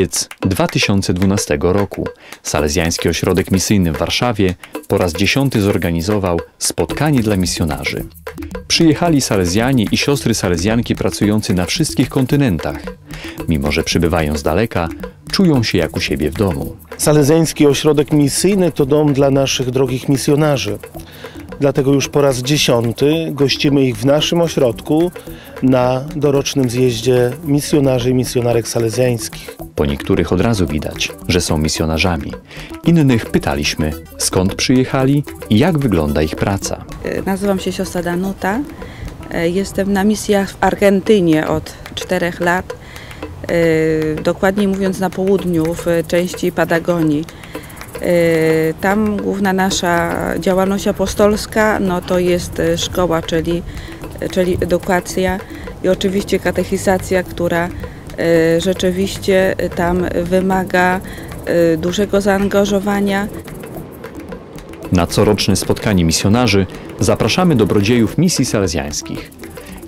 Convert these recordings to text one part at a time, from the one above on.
Lipiec 2012 roku Salezjański Ośrodek Misyjny w Warszawie po raz dziesiąty zorganizował spotkanie dla misjonarzy. Przyjechali salezjanie i siostry salezjanki pracujący na wszystkich kontynentach. Mimo, że przybywają z daleka, czują się jak u siebie w domu. Salezjański Ośrodek Misyjny to dom dla naszych drogich misjonarzy. Dlatego już po raz dziesiąty gościmy ich w naszym ośrodku na dorocznym zjeździe misjonarzy i misjonarek salezjańskich. Po niektórych od razu widać, że są misjonarzami. Innych pytaliśmy, skąd przyjechali i jak wygląda ich praca. E, Nazywam się siostra Danuta. E, Jestem na misjach w Argentynie od czterech lat. E, Dokładniej mówiąc na południu, w części Patagonii. Tam główna nasza działalność apostolska no to jest szkoła, czyli, czyli edukacja i oczywiście katechizacja, która e, rzeczywiście tam wymaga e, dużego zaangażowania. Na coroczne spotkanie misjonarzy zapraszamy dobrodziejów misji salezjańskich.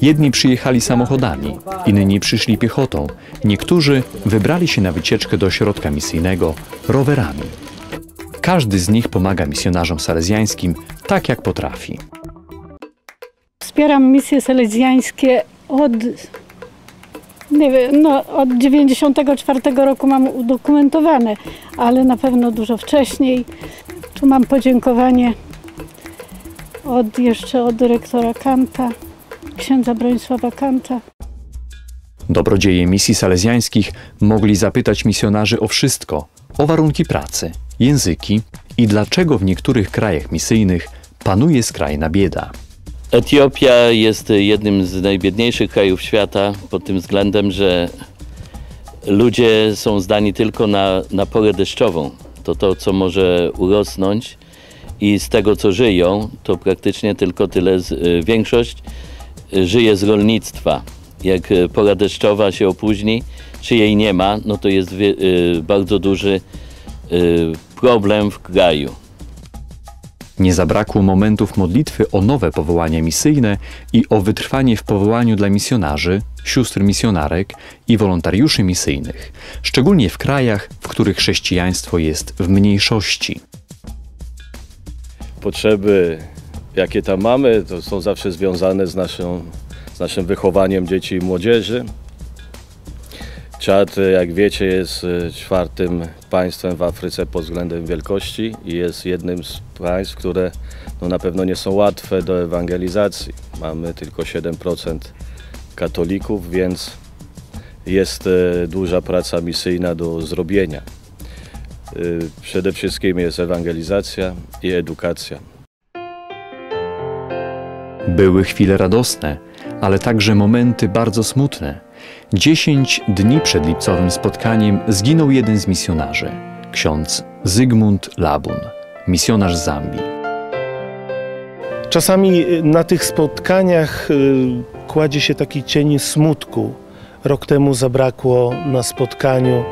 Jedni przyjechali samochodami, inni przyszli piechotą, niektórzy wybrali się na wycieczkę do ośrodka misyjnego rowerami. Każdy z nich pomaga misjonarzom salezjańskim tak jak potrafi. Wspieram misje selezjańskie od, nie wiem, no, od 94 roku mam udokumentowane, ale na pewno dużo wcześniej. Tu mam podziękowanie od, jeszcze od dyrektora Kanta, księdza Bronisława Kanta. Dobrodzieje misji salezjańskich mogli zapytać misjonarzy o wszystko: o warunki pracy, języki i dlaczego w niektórych krajach misyjnych panuje skrajna bieda. Etiopia jest jednym z najbiedniejszych krajów świata pod tym względem, że ludzie są zdani tylko na, na porę deszczową. To to, co może urosnąć i z tego, co żyją, to praktycznie tylko tyle. z- y, Większość y, żyje z rolnictwa. Jak y, pora deszczowa się opóźni, czy jej nie ma, no to jest bardzo duży problem w kraju. Nie zabrakło momentów modlitwy o nowe powołania misyjne i o wytrwanie w powołaniu dla misjonarzy, sióstr misjonarek i wolontariuszy misyjnych, szczególnie w krajach, w których chrześcijaństwo jest w mniejszości. potrzeby, jakie tam mamy, to są zawsze związane z, naszą, z naszym wychowaniem dzieci i młodzieży. Czad, jak wiecie, jest e, czwartym państwem w Afryce pod względem wielkości i jest jednym z państw, które no, na pewno nie są łatwe do ewangelizacji. Mamy tylko 7% katolików, więc jest e, duża praca misyjna do zrobienia. Y, Przede wszystkim jest ewangelizacja i edukacja. Były chwile radosne, ale także momenty bardzo smutne. Dziesięć dni przed lipcowym spotkaniem zginął jeden z misjonarzy, ksiądz Zygmunt Labun, misjonarz Zambii. Czasami y, na tych spotkaniach y, kładzie się taki cień smutku. Rok temu zabrakło na spotkaniu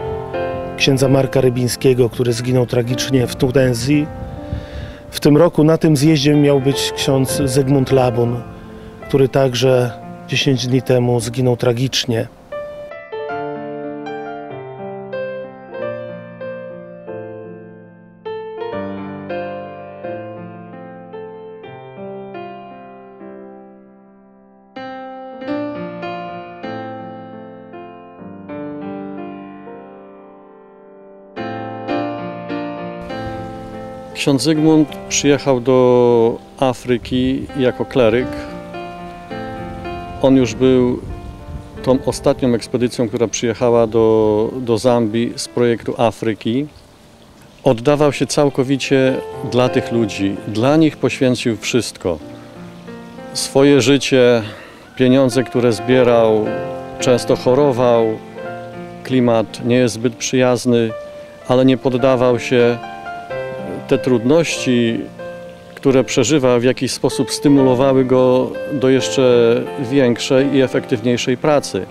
księdza Marka Rybińskiego, który zginął tragicznie w Tunezji. W tym roku na tym zjeździe miał być ksiądz Zygmunt Labun, który także 10 dni temu zginął tragicznie. Ksiądz Zygmunt przyjechał do Afryki jako kleryk. On już był tą ostatnią ekspedycją, która przyjechała do, do Zambii z projektu Afryki. Oddawał się całkowicie dla tych ludzi. Dla nich poświęcił wszystko. Swoje życie, pieniądze, które zbierał, często chorował. Klimat nie jest zbyt przyjazny, ale nie poddawał się te trudności, które przeżywa, w jakiś sposób stymulowały go do jeszcze większej i efektywniejszej pracy.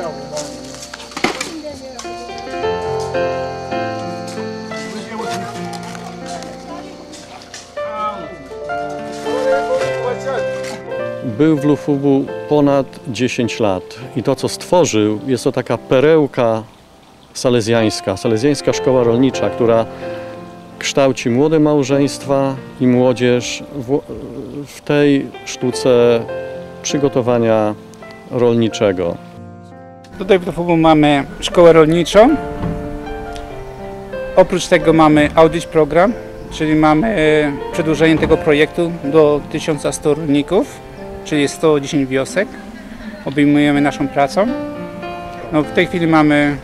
Thank you. Był w Lufubu ponad 10 lat i to, co stworzył, jest to taka perełka salezjańska, salezjańska szkoła rolnicza, która kształci młode małżeństwa i młodzież w, w tej sztuce przygotowania rolniczego. Tutaj w Lufubu mamy szkołę rolniczą. Oprócz tego mamy Audit Program, czyli mamy przedłużenie tego projektu do 1100 rolników, czyli 110 wiosek. Obejmujemy naszą pracą. No, w tej chwili mamy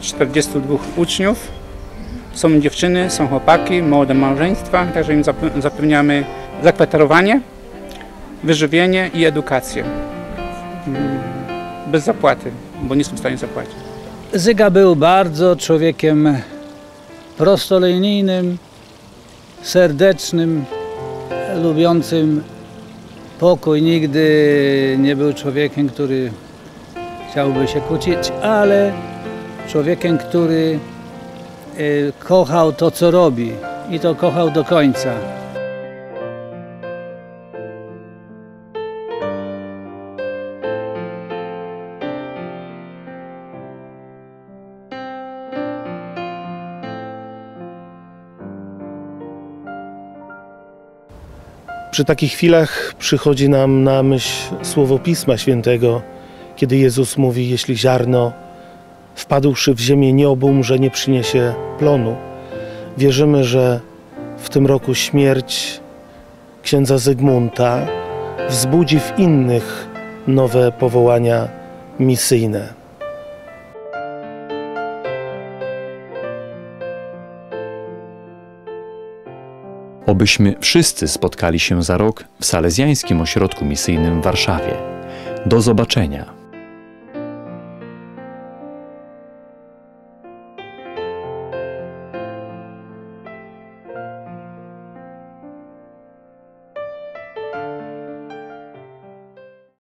42 uczniów. Są dziewczyny, są chłopaki, młode małżeństwa, także im zape- zapewniamy zakwaterowanie, wyżywienie i edukację. Mm, Bez zapłaty, bo nie są w stanie zapłacić. Zyga był bardzo człowiekiem prostolinijnym, serdecznym, lubiącym pokój. Nigdy nie był człowiekiem, który chciałby się kłócić, ale człowiekiem, który y, kochał to, co robi i to kochał do końca. Przy takich chwilach przychodzi nam na myśl słowo Pisma Świętego, kiedy Jezus mówi: Jeśli ziarno wpadłszy w ziemię nie obumrze, nie przyniesie plonu. Wierzymy, że w tym roku śmierć księdza Zygmunta wzbudzi w innych nowe powołania misyjne. Obyśmy wszyscy spotkali się za rok w Salezjańskim Ośrodku Misyjnym w Warszawie. Do zobaczenia.